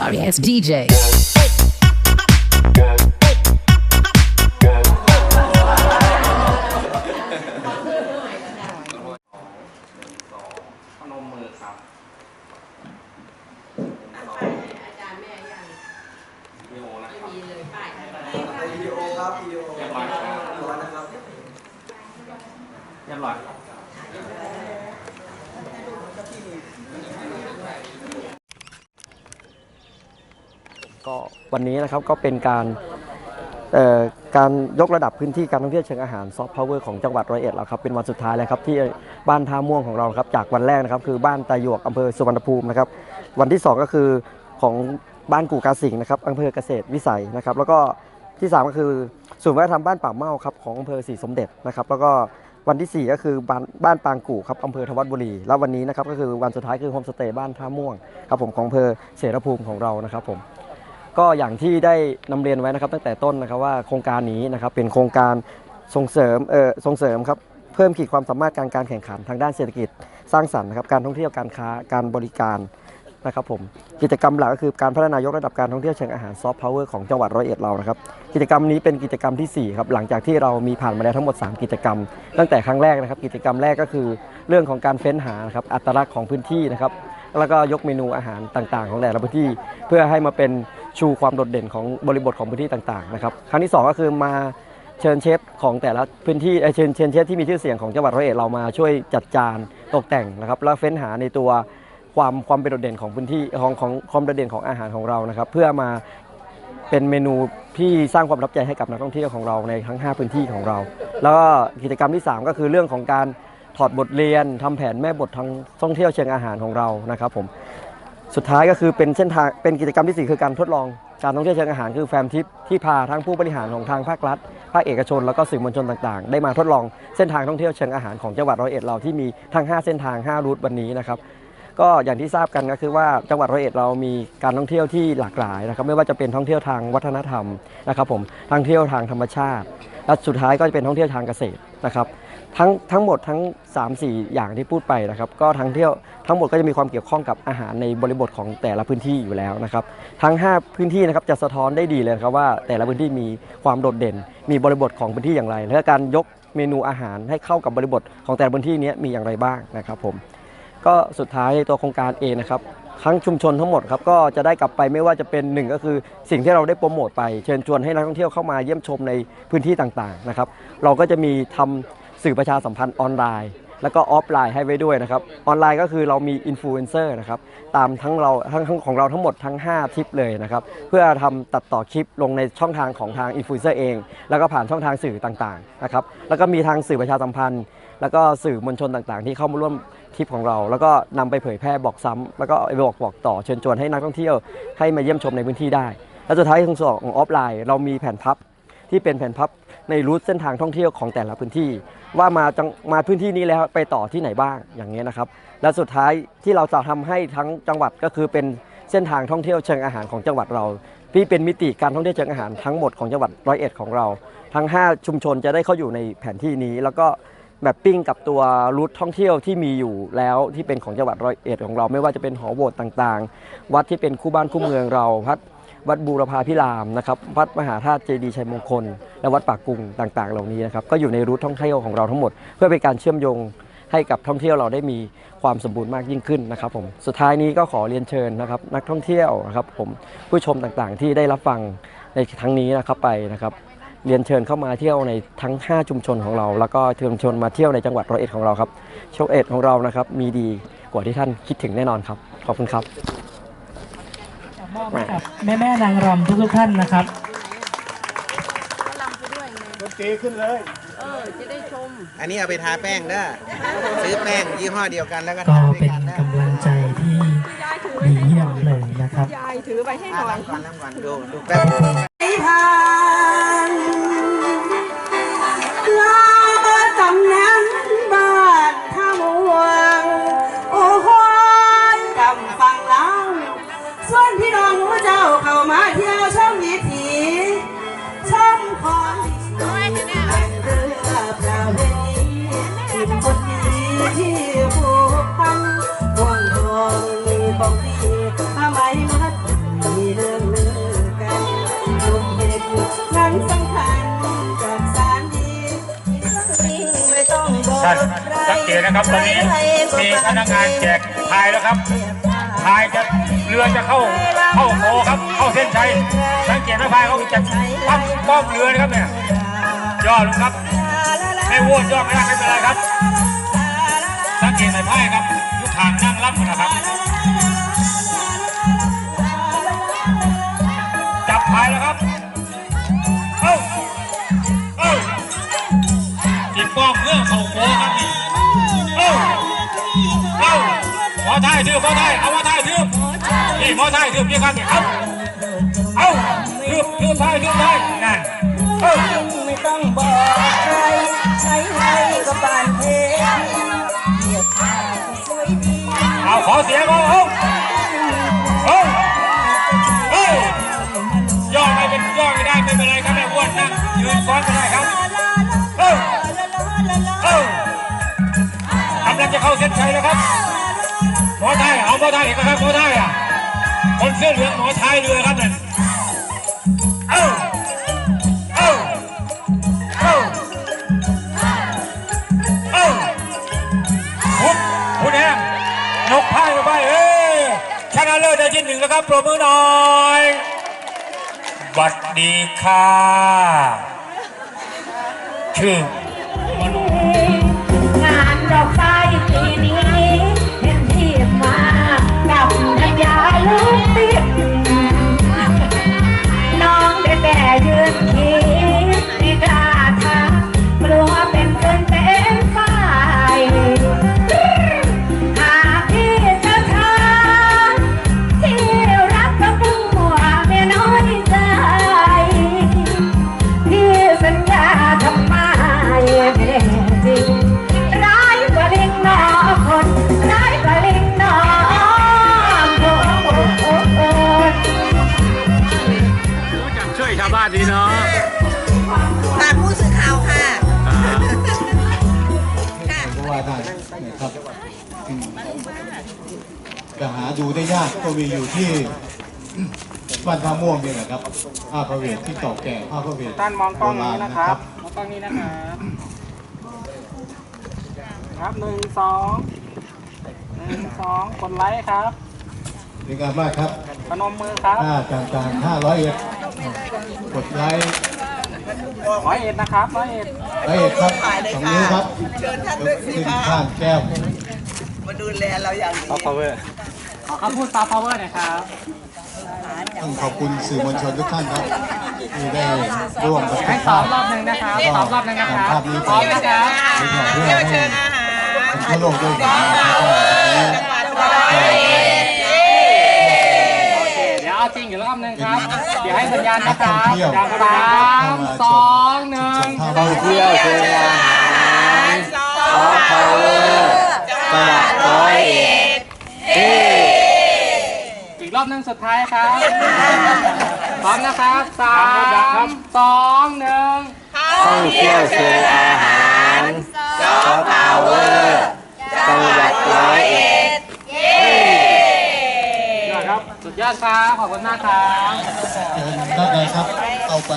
sorry ass DJ. พน ก็วันนี้นะครับก็เป็นการการยกระดับพื้นที่การท่องเที่ยวเชิงอาหารซอฟต์พาวเวอร์ของจังหวัดร้อยเอ็ดแล้วครับเป็นวันสุดท้ายแล้วครับที่บ้านท่าม่วงของเราครับจากวันแรกนะครับคือบ้านตาหยวกอำเภอสุวรรณภูมินะครับวันที่สองก็คือของบ้านกู่กาสิงนะครับอำเภอเกษตรวิสัยนะครับแล้วก็ที่สามก็คือศูนย์วัฒนธรรมบ้านป่าเมาครับของอำเภอศรีสมเด็จนะครับแล้วก็วันที่สี่ก็คือบ้านบ้านปางกู่ครับอำเภอธวัดบุรี แล้ววันนี้นะครับก็คือวันสุดท้ายคือโฮมสเตย์บ้านท่าม่วงครับผมของอำเภอเสรภูมิของเรานะครับผม ก็อย่างที่ได้นำเรียนไว้นะครับตั้งแต่ต้นนะครับว่าโครงการนี้นะครับเป็นโครงการส่งเสริมเอ่อส่งเสริมครับเพิ่มขีดความสามารถการการแข่งขันทางด้านเศรษฐกิจสร้างสรรค์นะครับการท่องเที่ยวการค้าการบริการนะครับผมกิจกรรมหลักก็คือการพัฒนายกระดับการท่องเที่ยวเชิงอาหารซอฟต์พาวเวอร์ของจังหวัดร้อยเอ็ดเรานะครับกิจกรรมนี้เป็นกิจกรรมที่สี่ครับหลังจากที่เรามีผ่านมาแล้วทั้งหมด 3 กิจกรรม ตั้งแต่ครั้งแรกนะครับ กิจกรรมแรกก็คือเรื่องของการเฟ้นหานะครับอัตลักษณ์ของพื้นที่นะครับแล้วก็ยกเมนูอาหารต่างๆ ของแต่ละพื้นที่ เพื่อให้มาเป็น ชูความโดดเด่นของบริบทของพื้นที่ต่างๆนะครับครั้งที่สองก็คือมาเชิญเชฟของแต่ละพื้นที่เชิญเชิญเชฟที่มีชื่อเสียงของจังหวัดร้อยเอ็ดเรามาช่วยจัดจานตกแต่งนะครับแล้วเฟ้นหาในตัวความความเป็นโดดเด่นของพื้นที่ของของความโดดเด่นของอาหารของเรานะครับ เพื่อมาเป็นเมนูที่สร้างความประทับใจให้กับนักท่องเที่ยวของเราในทั้ง 5 พื้นที่ของเรา แล้วก็กิจกรรมที่ 3 ก็คือเรื่องของการถอดบทเรียนทำแผนแม่บททางท่องเที่ยวเชิงอาหารของเรานะครับผม สุดท้ายก็คือเป็นเส้นทางเป็นกิจกรรมที่ 4 คือการทดลองการท่องเที่ยวเชิงอาหารคือแฟมทิปที่พาทั้งผู้บริหารของทางภาครัฐ ภาคเอกชน แล้วก็สื่อมวลชนต่างๆ ได้มาทดลองเส้นทางท่องเที่ยวเชิงอาหารของจังหวัดร้อยเอ็ดเราที่มีทั้ง 5 เส้นทาง 5 รูทวันนี้นะครับก็อย่างที่ทราบกันก็คือว่าจังหวัดร้อยเอ็ดเรามีการท่องเที่ยวที่หลากหลายนะครับไม่ว่าจะเป็นท่องเที่ยวทางวัฒนธรรมนะครับผมท่องเที่ยวทางธรรมชาติ และสุดท้ายก็จะเป็นท่องเที่ยวทางเกษตรนะครับ ทั้งทั้งหมดทั้ง 3 4 อย่างที่พูดไปนะครับก็ทั้งเที่ยวทั้งหมดก็จะมีความเกี่ยวข้องกับอาหารในบริบทของแต่ละพื้นที่อยู่แล้วนะครับทั้ง 5 พื้นที่นะครับจะสะท้อนได้ดีเลยครับว่าแต่ละพื้นที่มีความโดดเด่น มีบริบทของพื้นที่อย่างไร และการยกเมนูอาหารให้เข้ากับบริบทของแต่ละพื้นที่นี้มีอย่างไรบ้างนะครับผมก็สุดท้ายตัวโครงการเองนะครับทั้งชุมชนทั้งหมดครับก็จะได้กลับไปไม่ว่าจะเป็นหนึ่งก็คือสิ่งที่เราได้โปรโมทไป เชิญชวนให้นักท่องเที่ยวเข้ามาเยี่ยมชมในพื้นที่ต่างๆนะครับเราก็จะมีทำ สื่อประชาสัมพันธ์ออนไลน์ แล้วก็ออฟไลน์ให้ไว้ด้วยนะครับออนไลน์ก็คือเรามีอินฟลูเอนเซอร์นะครับตามทั้งเราทั้งของเราทั้งหมดทั้ง 5 ทิปเลยนะครับเพื่อทำตัดต่อคลิปลงในช่องทางของทางอินฟลูเอนเซอร์เอง แล้วก็ผ่านช่องทางสื่อต่างๆนะครับแล้วก็มีทางสื่อประชาสัมพันธ์ แล้วก็สื่อมวลชนต่างๆ ที่เข้ามาร่วมทริปของเรา แล้วก็นำไปเผยแพร่บอกซ้ำแล้วก็ไปบอกบอกต่อเชิญชวนให้นักท่องเที่ยวให้มาเยี่ยมชมในพื้นที่ได้และสุดท้ายทางส่วนของออฟไลน์ เรามีแผ่นพับที่เป็นแผ่นพับ ในรูทเส้นทางท่องเที่ยวของแต่ละพื้นที่ ว่ามาจังมาพื้นที่นี้แล้วไปต่อที่ไหนบ้างอย่างเงี้ยนะครับ และสุดท้ายที่เราจะทำให้ทั้งจังหวัดก็คือเป็นเส้นทางท่องเที่ยวเชิงอาหารของจังหวัดเรา ที่เป็นมิติการท่องเที่ยวเชิงอาหารทั้งหมดของจังหวัดร้อยเอ็ดของเรา ทั้ง 5 ชุมชนจะได้เข้าอยู่ในแผนที่นี้ แล้วก็แบบปิ้งกับตัวรูทท่องเที่ยวที่มีอยู่แล้วที่เป็นของจังหวัดร้อยเอ็ดของเรา ไม่ว่าจะเป็นหอโบสถ์ต่างๆ วัดที่เป็นคู่บ้านคู่เมืองเราวัด วัดบูรพาพิรามนะครับวัดมหาธาตุเจดีย์ชัยมงคล และวัดปากกุงต่างๆ เหล่านี้นะครับก็อยู่ในรูทท่องเที่ยวของเราทั้งหมด เพื่อเป็นการเชื่อมโยงให้กับท่องเที่ยวเราได้มีความสมบูรณ์มากยิ่งขึ้นนะครับผมสุดท้ายนี้ก็ขอเรียนเชิญนะครับนักท่องเที่ยวนะครับผมผู้ชมต่างๆ ที่ได้รับฟังในครั้งนี้นะครับไปนะครับเรียนเชิญเข้ามาเที่ยวในทั้ง 5 ชุมชนของเรา แล้วก็ชุมชนมาเที่ยวในจังหวัดร้อยเอ็ดของเราครับโชคเอ็ดของเรานะครับมีดีกว่าที่ท่านคิดถึงแน่นอนครับขอบคุณครับ มอบให้กับแม่แม่ๆนางรำทุกๆท่านนะครับลำไปด้วยไงดนตรีขึ้นเลย เออ จะได้ชม อันนี้เอาไปทาแป้งเด้อซื้อแป้งยี่ห้อเดียวกันแล้วก็ก็ทาด้วยเป็นกันเด้อกำลังใจที่ดีเยี่ยมเลยนะครับ ยายถือไปให้หอะน่อยน้ำก่อนน้ำก่อนดูดูแป๊บผ่า ทีมคนดีที่ผูกพันห่วงทองมีของดีผ้าไหมมัดเลิกเลิกกันลงเหตุงานสำคัญจากสารดีไม่ต้องบอกท่านสังเกตนะครับตอนนี้มีพนักงานแจกพายแล้วครับ พายจะเรือจะเข้าเข้าโคครับ เข้าเส้นชัยสังเกตไหมพายเขาจะปั้มป้อมเรือนะครับเนี่ยย่อลงครับไม่โวดย่อไม่ได้ไม่เป็นไรครับ สังเกตในพายครับยุคทางนั่งรับนะครับจับพายแล้วครับเอ้าเอ้าจิบป้อมเพื่อเข้าโคครับนี่ อไทยถือหมอไทยเอาหมอไทยถือนี่หมอไทยถือพี่ครับนี่เอาเอาถือถือไทยถือไทยนั่นเอาไม่ต้องบอกใครใช้ให้ก็ปานเพเรียกข้าสวยดีเอาขอเสียงเอาเอาเอาเอาย่อไม่เป็นย่อไม่ได้ไม่เป็นไรครับแม่อ้วนนั่งยืนซ้อนก็ได้ครับเอ้าเอ้ากำลังจะเข้าเส้นชัยแล้วครับ อไทยเหมอไทยอีกนะครับหมอไทยอะคนเสื้อเหลืองหมอไทยเลยครับนั่นเอ้าเอ้าเอ้าเอ้าคุณคุณแฮมยกพ่มาไปเอ้ยชนะเลิศได้ที่หนึ่งแล้วครับปรบมือหน่อยบัดดีค่ะชื่องานดอก ดูได้ยากก็มีอยู่ที่บ้านท่าม่วงเนี่ยนะครับผ้าพระเวทที่เก่าแก่ผ้าพระเวทท่านมองกล้องนี้โาณนะครับ มองกล้องนี้นะครับครับหนึ่งสองหนึ่งสองกดไลค์ครับเป็นการมากครับพนมมือครับห้าจางจางห้าร้อยเอ็ดกดไลค์ร้อยเอ็ดนะครับร้อยเอ็ดร้อยเอ็ดครับสองนิ้วครับเชิญท่านด้วยสิขึ้นคะข้างแก้มมาดูแลเราอย่างดีขอ คำพูดซาพาวเวอร์หน่อยครับ ต้องขอบคุณสื่อมวลชนทุกท่านครับที่ได้ร่วมกับให้ตอบรอบหนึ่งนะครับตอบรอบหนึ่งนะครับภาพนี้พร้อมนะครับเพื่อให้ทั่วโลกด้วยกันนะครับก็วันนี้เดี๋ยวเอาจริงอีกรอบหนึ่งครับ เดี๋ยวให้สัญญาณนะคท่รัองบเที่ยวสามสองหนึ่งท่องเที่ยวเชิญอาหารซอฟต์พาวเวอร์จังหวัดร้อยเอ็ด อีกรอบหนึ่งสุดท้ายครับพร้อมนะครับสามสองหนึ่งท่องเที่ยวเชิญอาหารซอฟต์พาวเวอร์จังหวัดร้อยเอ็ดยอดครับสุดยอดครับ ขอบคุณมากครับ เชิญด้านในครับ เอาไป